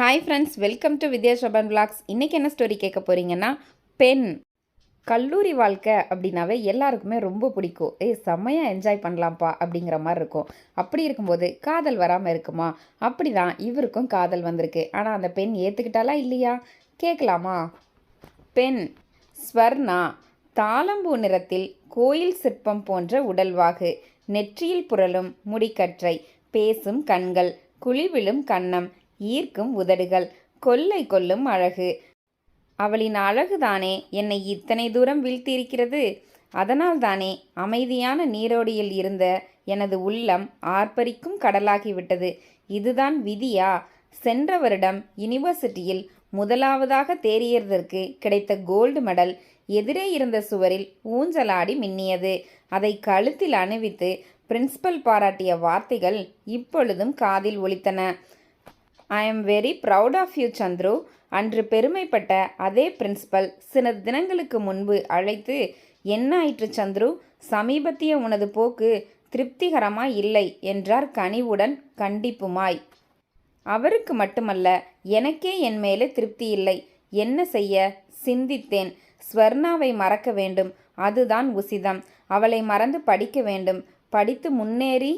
Hi friends welcome to Vidya ஷபன் blogs இன்றைக்கி என்ன story கேட்க போகிறீங்கன்னா பெண் கல்லூரி வாழ்க்கை அப்படின்னாவே எல்லாருக்குமே ரொம்ப பிடிக்கும். ஏய் செம்மையாக என்ஜாய் பண்ணலாம்ப்பா அப்படிங்கிற மாதிரி இருக்கும். அப்படி இருக்கும்போது காதல் வராமல் இருக்குமா? அப்படி தான் இவருக்கும் காதல் வந்திருக்கு. ஆனால் அந்த பெண் ஏற்றுக்கிட்டாலா இல்லையா? கேட்கலாமா? பெண் ஸ்வர்ணா தாளம்பூ நிறத்தில் கோயில் சிற்பம் போன்ற உடல்வாகு. நெற்றியில் புரளும் முடிக்கற்றை பேசும் கண்கள் குழிவிழும் கன்னம் ஈர்க்கும் உதடுகள். கொள்ளை கொல்லும் அழகு. அவளின் அழகுதானே என்னை இத்தனை தூரம் வீழ்த்தியிருக்கிறது? அதனால்தானே அமைதியான நீரோடியில் இருந்த எனது உள்ளம் ஆர்ப்பரிக்கும் கடலாகிவிட்டது. இதுதான் விதியா? சென்ற வருடம் யுனிவர்சிட்டியில் முதலாவதாக தேறியதற்கு கிடைத்த கோல்டு மெடல் எதிரே இருந்த சுவரில் ஊஞ்சலாடி மின்னியது. அதை கழுத்தில் அணிவித்து பிரின்சிபல் பாராட்டிய வார்த்தைகள் இப்பொழுதும் காதில் ஒலித்தன. I am very proud of you Chandru அன்று பெருமைப்பட்ட அதே பிரின்சிபல் சில தினங்களுக்கு முன்பு அழைத்து என்ன ஆயிற்று சந்துரு? சமீபத்திய உனது போக்கு திருப்திகரமாய் இல்லை என்றார் கனிவுடன் கண்டிப்புமாய். அவருக்கு மட்டுமல்ல எனக்கே என் மேலே திருப்தி இல்லை. என்ன செய்ய? சிந்தித்தேன். ஸ்வர்ணாவை மறக்க வேண்டும். அதுதான் உசிதம். அவளை மறந்து படிக்க வேண்டும். படித்து முன்னேறி.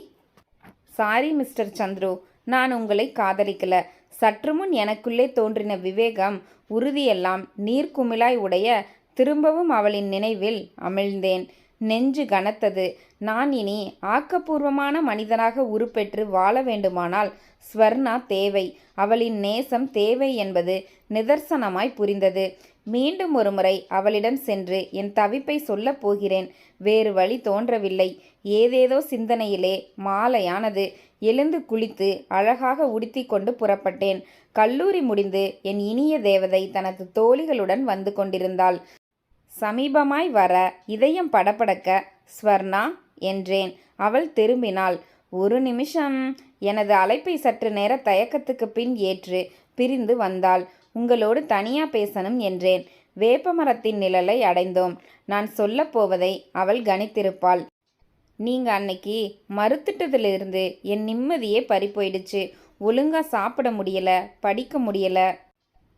Sorry mister Chandru. நான் உங்களை காதலிக்கல. சற்று முன் எனக்குள்ளே தோன்றின விவேகம் உறுதியெல்லாம் நீர்க்குமிழாய் உடைய திரும்பவும் அவளின் நினைவில் அமிழ்ந்தேன். நெஞ்சு கனத்தது. நான் இனி ஆக்கப்பூர்வமான மனிதனாக உருப்பெற்று வாழ வேண்டுமானால் ஸ்வர்ணா தேவை. அவளின் நேசம் தேவை என்பது நிதர்சனமாய் புரிந்தது. மீண்டும் ஒருமுறை அவளிடம் சென்று என் தவிப்பை சொல்லப் போகிறேன். வேறு வழி தோன்றவில்லை. ஏதேதோ சிந்தனையிலே மாலையானது. எழுந்து குளித்து அழகாக உடுத்தி கொண்டு புறப்பட்டேன். கல்லூரி முடிந்து என் இனிய தேவதை தனது தோழிகளுடன் வந்து கொண்டிருந்தாள். சமீபமாய் வர இதயம் படபடக்க ஸ்வர்ணா என்றேன். அவள் திரும்பினாள். ஒரு நிமிஷம். எனது அழைப்பை சற்று நேர தயக்கத்துக்கு பின் ஏற்று பிரிந்து வந்தாள். உங்களோடு தனியா பேசணும் என்றேன். வேப்பமரத்தின் நிழலை அடைந்தோம். நான் சொல்லப் போவதை அவள் கணித்திருப்பாள். நீங்கள் அன்னைக்கு மறுத்துட்டதுலேருந்து என் நிம்மதியே பறி போயிடுச்சு ஒழுங்காக சாப்பிட முடியலை படிக்க முடியலை.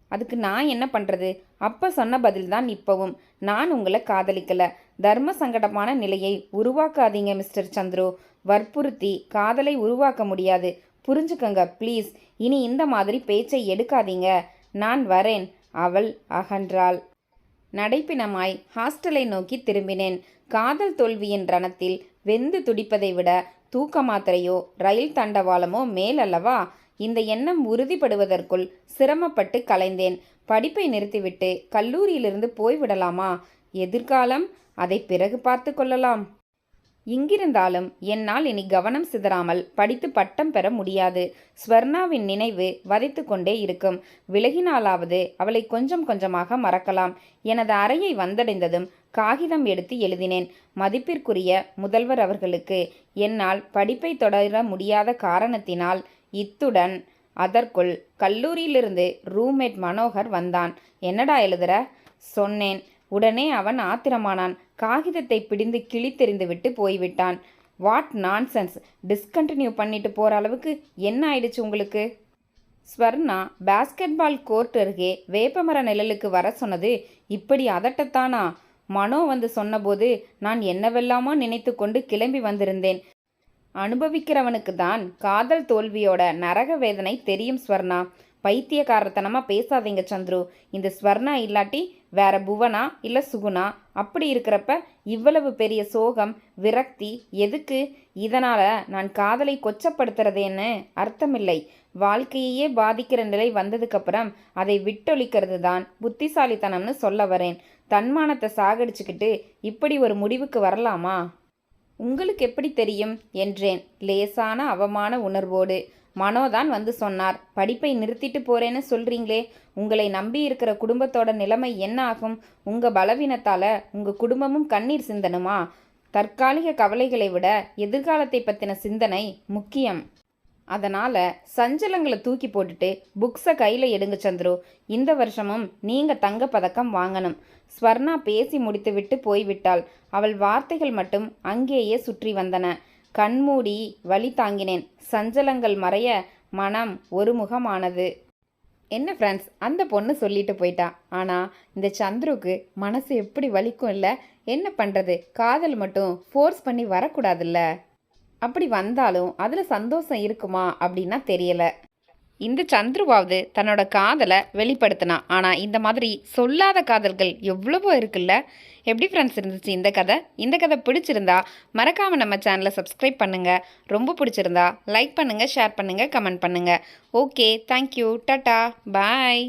அதுக்கு நான் என்ன பண்ணுறது அப்போ சொன்ன பதில் தான் இப்போவும். நான் உங்களை காதலிக்கலை. தர்ம சங்கடமான நிலையை உருவாக்காதீங்க மிஸ்டர் சந்துரு. வற்புறுத்தி காதலை உருவாக்க முடியாது. புரிஞ்சுக்கங்க ப்ளீஸ். இனி இந்த மாதிரி பேச்சை எடுக்காதீங்க. நான் வரேன். அவள் அகன்றாள். நடைப்பினமாய் ஹாஸ்டலை நோக்கி திரும்பினேன். காதல் தோல்வியின் ரணத்தில் வெந்து துடிப்பதை விட தூக்க மாத்திரையோ ரயில் தண்டவாளமோ மேலல்லவா? இந்த எண்ணம் உறுதிப்படுவதற்குள் சிரமப்பட்டு கலைந்தேன். படிப்பை நிறுத்திவிட்டு கல்லூரியிலிருந்து போய்விடலாமா எதிர்காலம்? அதை பிறகு பார்த்து கொள்ளலாம். இங்கிருந்தாலும் என்னால் இனி கவனம் சிதறாமல் படித்து பட்டம் பெற முடியாது. ஸ்வர்ணாவின் நினைவு வதைத்து கொண்டே இருக்கும். விலகினாலாவது அவளை கொஞ்சம் கொஞ்சமாக மறக்கலாம். எனது அறையை வந்தடைந்ததும் காகிதம் எடுத்து எழுதினேன். மதிப்பிற்குரிய முதல்வர் அவர்களுக்கு என்னால் படிப்பை தொடர முடியாத காரணத்தினால் இத்துடன் அதற்குள் கல்லூரியிலிருந்து ரூம்மேட் மனோகர் வந்தான். என்னடா எழுதுற? சொன்னேன். உடனே அவன் ஆத்திரமானான். காகிதத்தை பிடிந்து கிழித்தெறிந்து விட்டு போய்விட்டான். What nonsense. டிஸ்கண்டினியூ பண்ணிட்டு போகிற அளவுக்கு என்ன ஆயிடுச்சு உங்களுக்கு? ஸ்வர்ணா பேஸ்கெட்பால் கோர்ட் அருகே வேப்பமர நிழலுக்கு வர சொன்னது இப்படி அதட்டத்தானா? மனோ வந்து சொன்னபோது நான் என்னவெல்லாமோ நினைத்து கொண்டு கிளம்பி வந்திருந்தேன். அனுபவிக்கிறவனுக்கு தான் காதல் தோல்வியோட நரக வேதனை தெரியும் ஸ்வர்ணா. பைத்தியக்காரத்தனமாக பேசாதீங்க சந்துரு. இந்த ஸ்வர்ணா இல்லாட்டி வேற புவனா இல்லை சுகுணா? அப்படி இருக்கிறப்ப இவ்வளவு பெரிய சோகம் விரக்தி எதுக்கு? இதனால் நான் காதலை கொச்சப்படுத்துறதேன்னு அர்த்தமில்லை. வாழ்க்கையையே பாதிக்கிற நிலை வந்ததுக்கப்புறம் அதை விட்டொழிக்கிறது தான் புத்திசாலித்தனம்னு சொல்ல வரேன். தன்மானத்தை சாகடிச்சுக்கிட்டு இப்படி ஒரு முடிவுக்கு வரலாமா? உங்களுக்கு எப்படி தெரியும்? என்றேன். லேசான அவமான உணர்வோடு. மனோதான் வந்து சொன்னார். படிப்பை நிறுத்திட்டு போறேன்னு சொல்றீங்களே. உங்களை நம்பி இருக்கிற குடும்பத்தோட நிலைமை என்ன ஆகும்? உங்க பலவீனத்தால உங்க குடும்பமும் கண்ணீர் சிந்தனுமா? தற்காலிக கவலைகளை விட எதிர்காலத்தை பற்றின சிந்தனை முக்கியம். அதனால் சஞ்சலங்களை தூக்கி போட்டுட்டு புக்ஸை கையில் எடுங்க சந்துரு. இந்த வருஷமும் நீங்கள் தங்க பதக்கம் வாங்கணும். ஸ்வர்ணா பேசி முடித்துவிட்டு போய்விட்டாள். அவள் வார்த்தைகள் மட்டும் அங்கேயே சுற்றி வந்தன. கண்மூடி வழி தாங்கினேன். சஞ்சலங்கள் மறைய மனம் ஒருமுகமானது. என்ன ஃப்ரெண்ட்ஸ் அந்த பொண்ணு சொல்லிட்டு போயிட்டா. ஆனால் இந்த சந்துருக்கு மனசு எப்படி வலிக்கும் இல்லை என்ன பண்ணுறது காதல் மட்டும் ஃபோர்ஸ் பண்ணி வரக்கூடாதுல்ல? அப்படி வந்தாலும் அதில் சந்தோஷம் இருக்குமா அப்படின்னா தெரியலை. இந்த சந்துருவாவது தன்னோட காதலை வெளிப்படுத்தினா. ஆனால் இந்த மாதிரி சொல்லாத காதல்கள் எவ்வளவோ இருக்குல்ல? எப்படி ஃப்ரெண்ட்ஸ் இருந்துச்சு இந்த கதை? இந்த கதை பிடிச்சிருந்தா மறக்காமல் நம்ம சேனலை சப்ஸ்கிரைப் பண்ணுங்கள் ரொம்ப பிடிச்சிருந்தா லைக் பண்ணுங்கள் ஷேர் பண்ணுங்கள் கமெண்ட் பண்ணுங்கள் ஓகே தேங்க்யூ டட்டா பாய்